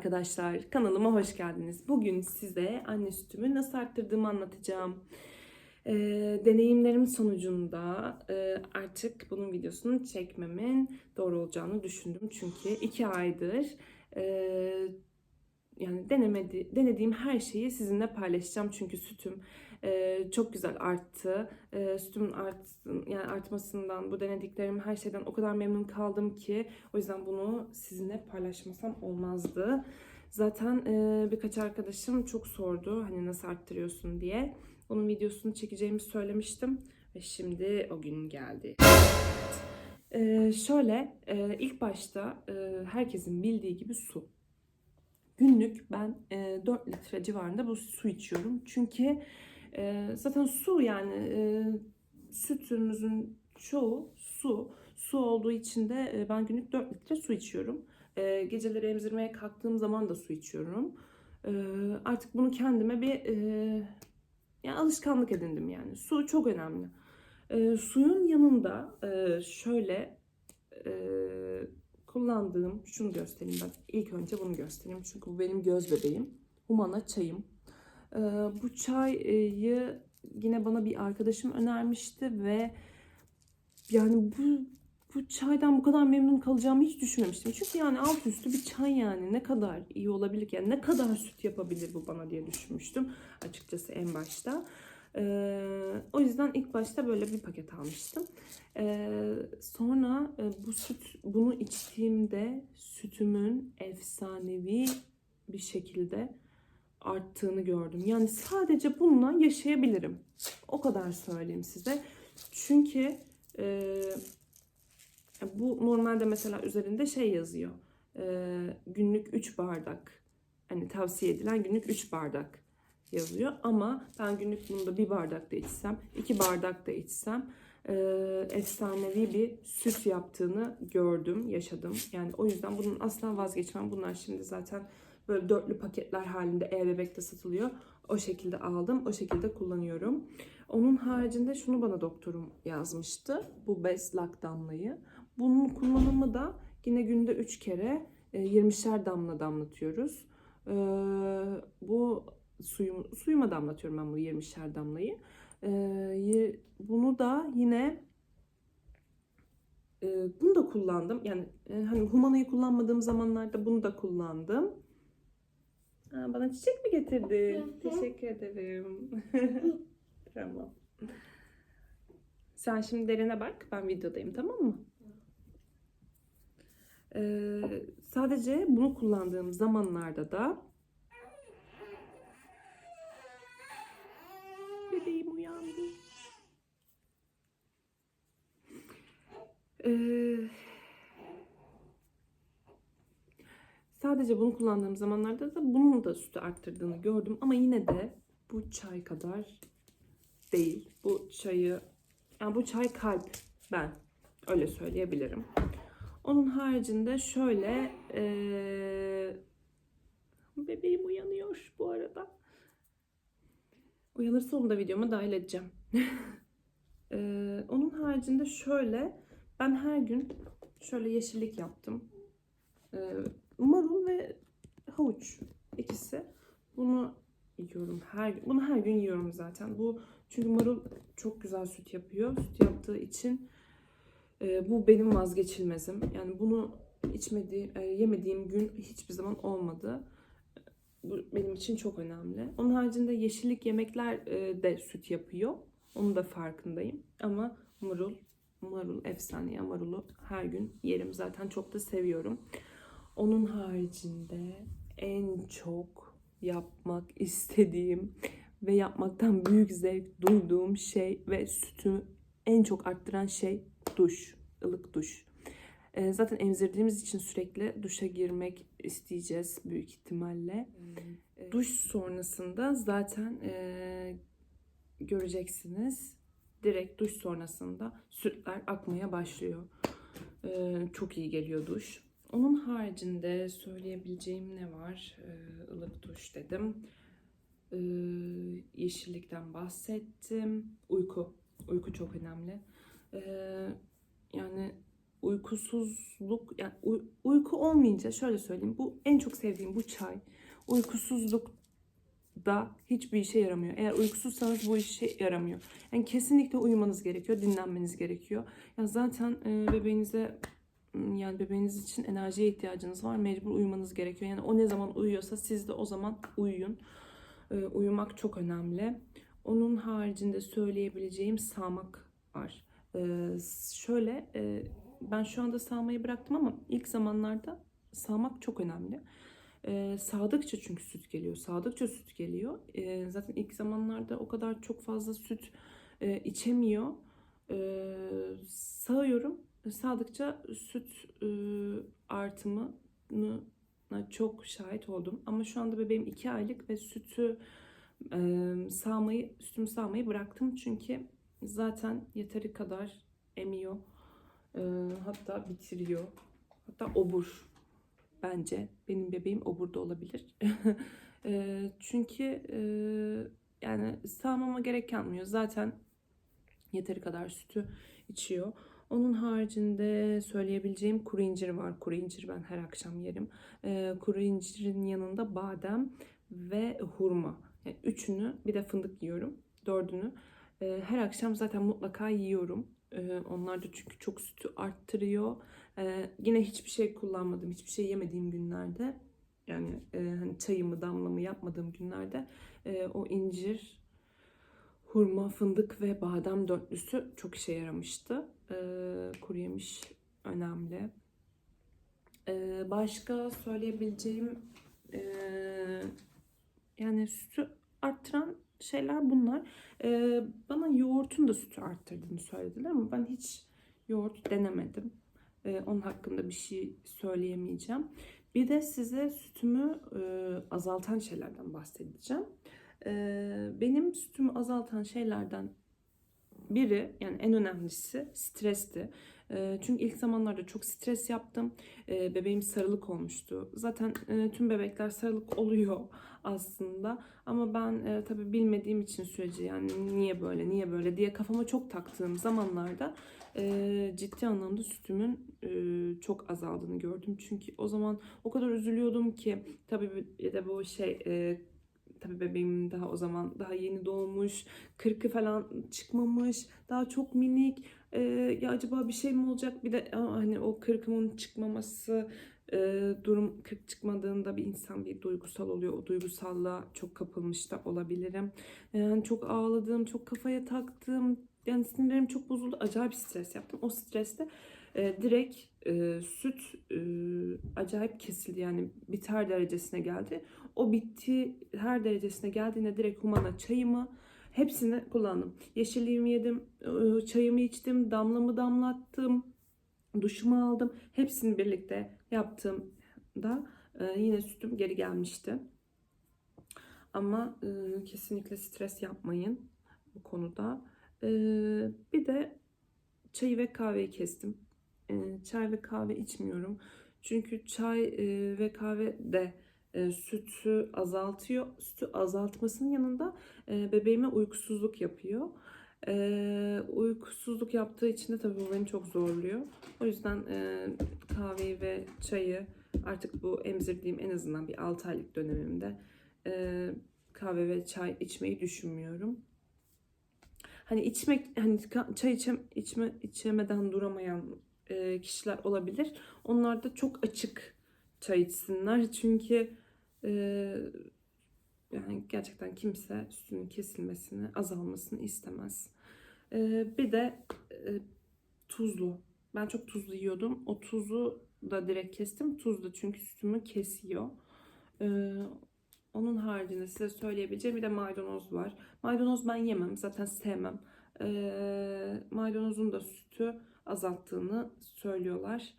arkadaşlar, kanalıma hoş geldiniz. Bugün size anne sütümü nasıl arttırdığımı anlatacağım. Ee, deneyimlerim sonucunda e, artık bunun videosunu çekmemin doğru olacağını düşündüm. Çünkü iki aydır e, yani denemedi, denediğim her şeyi sizinle paylaşacağım. Çünkü sütüm e, çok güzel arttı. E, sütümün artsın, yani artmasından, bu denediklerim her şeyden o kadar memnun kaldım ki o yüzden bunu sizinle paylaşmasam olmazdı. Zaten e, birkaç arkadaşım çok sordu hani nasıl arttırıyorsun diye. Onun videosunu çekeceğimi söylemiştim ve şimdi o gün geldi. E, şöyle e, ilk başta e, herkesin bildiği gibi su. Günlük ben e, 4 litre civarında bu su içiyorum. Çünkü zaten su yani e, sütümüzün çoğu su. Su olduğu için de ben günlük 4 litre su içiyorum. Geceleri emzirmeye kalktığım zaman da su içiyorum. Artık bunu kendime bir yani alışkanlık edindim yani. Su çok önemli. Suyun yanında şöyle kullandığım şunu göstereyim ben. İlk önce bunu göstereyim çünkü bu benim göz bebeğim. Humana çayım. Ee, bu çayı yine bana bir arkadaşım önermişti ve yani bu bu çaydan bu kadar memnun kalacağımı hiç düşünmemiştim. Çünkü yani alt üstü bir çay yani ne kadar iyi olabilir ki? Yani ne kadar süt yapabilir bu bana diye düşünmüştüm açıkçası en başta. Ee, o yüzden ilk başta böyle bir paket almıştım. Ee, sonra e, bu süt bunu içtiğimde sütümün efsanevi bir şekilde arttığını gördüm. Yani sadece bununla yaşayabilirim. O kadar söyleyeyim size. Çünkü e, bu normalde mesela üzerinde şey yazıyor. E, günlük 3 bardak. Hani tavsiye edilen günlük 3 bardak yazıyor. Ama ben günlük bunda bir bardak da içsem, iki bardak da içsem e, efsanevi bir süt yaptığını gördüm, yaşadım. Yani o yüzden bunun asla vazgeçmem. Bunlar şimdi zaten böyle dörtlü paketler halinde e-bebekte satılıyor. O şekilde aldım, o şekilde kullanıyorum. Onun haricinde şunu bana doktorum yazmıştı. Bu Beslak damlayı. Bunun kullanımı da yine günde 3 kere e, 20'şer damla damlatıyoruz. E, bu suyum, suyuma damlatıyorum ben bu 20'şer damlayı. E, bunu da yine e, bunu da kullandım. Yani e, hani humanayı kullanmadığım zamanlarda bunu da kullandım. Aa, bana çiçek mi getirdin? Teşekkür ederim. tamam. Sen şimdi derine bak. Ben videodayım tamam mı? Ee, sadece bunu kullandığım zamanlarda da bebeğim uyandı. Ee, sadece bunu kullandığım zamanlarda da bunun da sütü arttırdığını gördüm ama yine de bu çay kadar değil. Bu çayı yani bu çay kalp ben öyle söyleyebilirim. Onun haricinde şöyle eee, bebeğim uyanıyor bu arada. Uyanırsa onu da videoma dahil edeceğim. Eee, onun haricinde şöyle ben her gün şöyle yeşillik yaptım. Eee, marul ve havuç ikisi. Bunu yiyorum her gün. Bunu her gün yiyorum zaten. Bu çünkü marul çok güzel süt yapıyor. Süt yaptığı için e, bu benim vazgeçilmezim. Yani bunu içmediğim, e, yemediğim gün hiçbir zaman olmadı. Bu benim için çok önemli. Onun haricinde yeşillik yemekler e, de süt yapıyor. Onun da farkındayım. Ama marul, marul efsane ya. Marulu her gün yerim. Zaten çok da seviyorum. Onun haricinde en çok yapmak istediğim ve yapmaktan büyük zevk duyduğum şey ve sütümü en çok arttıran şey duş, ılık duş. Ee, zaten emzirdiğimiz için sürekli duşa girmek isteyeceğiz büyük ihtimalle. Duş sonrasında zaten e, göreceksiniz. Direkt duş sonrasında sütler akmaya başlıyor. Ee, çok iyi geliyor duş. Onun haricinde söyleyebileceğim ne var? Ee, ılık duş dedim. Ee, yeşillikten bahsettim. Uyku. Uyku çok önemli. Ee, yani uykusuzluk yani uy- uyku olmayınca şöyle söyleyeyim bu en çok sevdiğim bu çay uykusuzluk da hiçbir işe yaramıyor. Eğer uykusuzsanız bu işe yaramıyor. Yani kesinlikle uyumanız gerekiyor, dinlenmeniz gerekiyor. Ya zaten e, bebeğinize yani bebeğiniz için enerjiye ihtiyacınız var. Mecbur uyumanız gerekiyor. Yani o ne zaman uyuyorsa siz de o zaman uyuyun. E, uyumak çok önemli. Onun haricinde söyleyebileceğim sağmak var. E, şöyle e, ben şu anda sağmayı bıraktım ama ilk zamanlarda sağmak çok önemli. Ee, sağdıkça çünkü süt geliyor. Sağdıkça süt geliyor. Ee, zaten ilk zamanlarda o kadar çok fazla süt e, içemiyor. Ee, sağıyorum. Sağdıkça süt e, artımını çok şahit oldum. Ama şu anda bebeğim 2 aylık ve sütü e, sağmayı, sütümü sağmayı bıraktım. Çünkü zaten yeteri kadar emiyor. E, hatta bitiriyor. Hatta obur bence. Benim bebeğim oburda olabilir. Eee, çünkü eee, yani sağmama gerek kalmıyor. Zaten yeteri kadar sütü içiyor. Onun haricinde söyleyebileceğim kuru incir var. Kuru incir ben her akşam yerim. Eee kuru incirin yanında badem ve hurma. Yani üçünü bir de fındık yiyorum. Dördünü. Eee, her akşam zaten mutlaka yiyorum. Eee, onlar da çünkü çok sütü arttırıyor. Ee, yine hiçbir şey kullanmadım, hiçbir şey yemediğim günlerde yani e, hani çayımı damlamı yapmadığım günlerde e, o incir, hurma, fındık ve badem dörtlüsü çok işe yaramıştı. E, kuru yemiş önemli. E, başka söyleyebileceğim e, yani sütü arttıran şeyler bunlar. E, bana yoğurtun da sütü arttırdığını söylediler ama ben hiç yoğurt denemedim. Ee, onun hakkında bir şey söyleyemeyeceğim. Bir de size sütümü e, azaltan şeylerden bahsedeceğim. Ee, benim sütümü azaltan şeylerden biri yani en önemlisi stresti. Ee, çünkü ilk zamanlarda çok stres yaptım. Bebeğim sarılık olmuştu. Zaten e, tüm bebekler sarılık oluyor aslında. Ama ben e, tabii bilmediğim için süreci yani niye böyle niye böyle diye kafama çok taktığım zamanlarda e, ciddi anlamda sütümün e, çok azaldığını gördüm. Çünkü o zaman o kadar üzülüyordum ki tabii bir de bu şey e, tabii bebeğim daha o zaman daha yeni doğmuş, kırkı falan çıkmamış, daha çok minik. E, ya acaba bir şey mi olacak? Bir de hani o kırkımın çıkmaması e, durum kırk çıkmadığında bir insan bir duygusal oluyor. O duygusallığa çok kapılmış da olabilirim. Yani çok ağladım, çok kafaya taktım. Yani sinirlerim çok bozuldu. Acayip stres yaptım. O streste e, direkt e, süt e, acayip kesildi. Yani biter derecesine geldi. O bitti her derecesine geldiğinde direkt humana çayımı hepsini kullandım. Yeşilliğimi yedim, e, çayımı içtim, damlamı damlattım, duşumu aldım. Hepsini birlikte yaptığımda e, yine sütüm geri gelmişti. Ama e, kesinlikle stres yapmayın bu konuda. E, bir de çayı ve kahveyi kestim. E, çay ve kahve içmiyorum. Çünkü çay e, ve kahve de e, sütü azaltıyor. Sütü azaltmasının yanında e, bebeğime uykusuzluk yapıyor. Uykusuzluk yaptığı için de tabii bu beni çok zorluyor. O yüzden e, kahveyi ve çayı artık bu emzirdiğim en azından bir 6 aylık dönemimde kahve ve çay içmeyi düşünmüyorum. Hani içmek hani çay içem, içme içemeden duramayan e, kişiler olabilir. Onlar da çok açık çay içsinler. Çünkü e, yani gerçekten kimse sütünün kesilmesini, azalmasını istemez. E, bir de e, tuzlu. Ben çok tuzlu yiyordum. O tuzu da direkt kestim. Tuz da çünkü sütümü kesiyor. E, haricinde size söyleyebileceğim bir de maydanoz var. Maydanoz ben yemem. Zaten sevmem. E, maydanozun da sütü azalttığını söylüyorlar.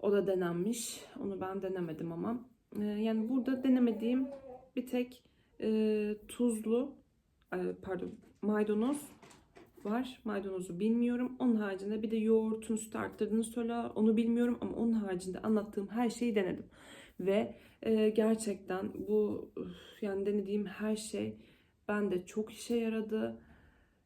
O da denenmiş. Onu ben denemedim ama. E, yani burada denemediğim bir tek e, tuzlu e, pardon maydanoz var. Maydanozu bilmiyorum. Onun haricinde bir de yoğurtun süt arttırdığını söylüyorlar. Onu bilmiyorum ama onun haricinde anlattığım her şeyi denedim. Ve e, gerçekten bu yani denediğim her şey bende çok işe yaradı.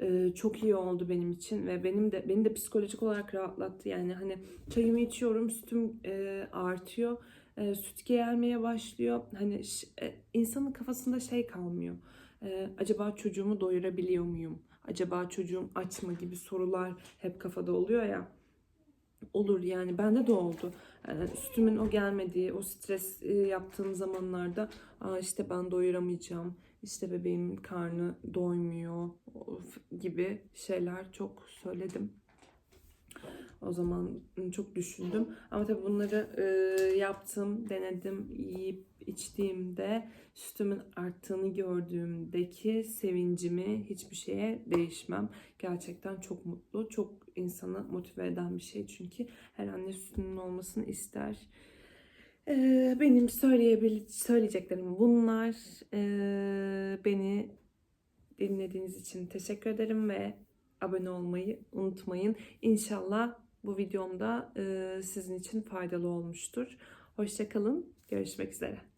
e, çok iyi oldu benim için ve benim de beni de psikolojik olarak rahatlattı. Yani hani çayımı içiyorum, sütüm e, artıyor, e, süt gelmeye başlıyor. Hani e, insanın kafasında şey kalmıyor. E, acaba çocuğumu doyurabiliyor muyum? Acaba çocuğum aç mı gibi sorular hep kafada oluyor ya. Olur yani bende de oldu. Yani sütümün o gelmediği, o stres e, yaptığım zamanlarda Aa işte ben doyuramayacağım, işte bebeğimin karnı doymuyor gibi şeyler çok söyledim. O zaman çok düşündüm. Ama tabii bunları e, yaptım, denedim, yiyip içtiğimde sütümün arttığını gördüğümdeki sevincimi hiçbir şeye değişmem. Gerçekten çok mutlu, çok insanı motive eden bir şey. Çünkü her anne sütünün olmasını ister. E, benim söyleyebil söyleyeceklerim bunlar. E, beni dinlediğiniz için teşekkür ederim ve abone olmayı unutmayın. İnşallah bu videomda e, sizin için faydalı olmuştur. Hoşçakalın. Görüşmek üzere.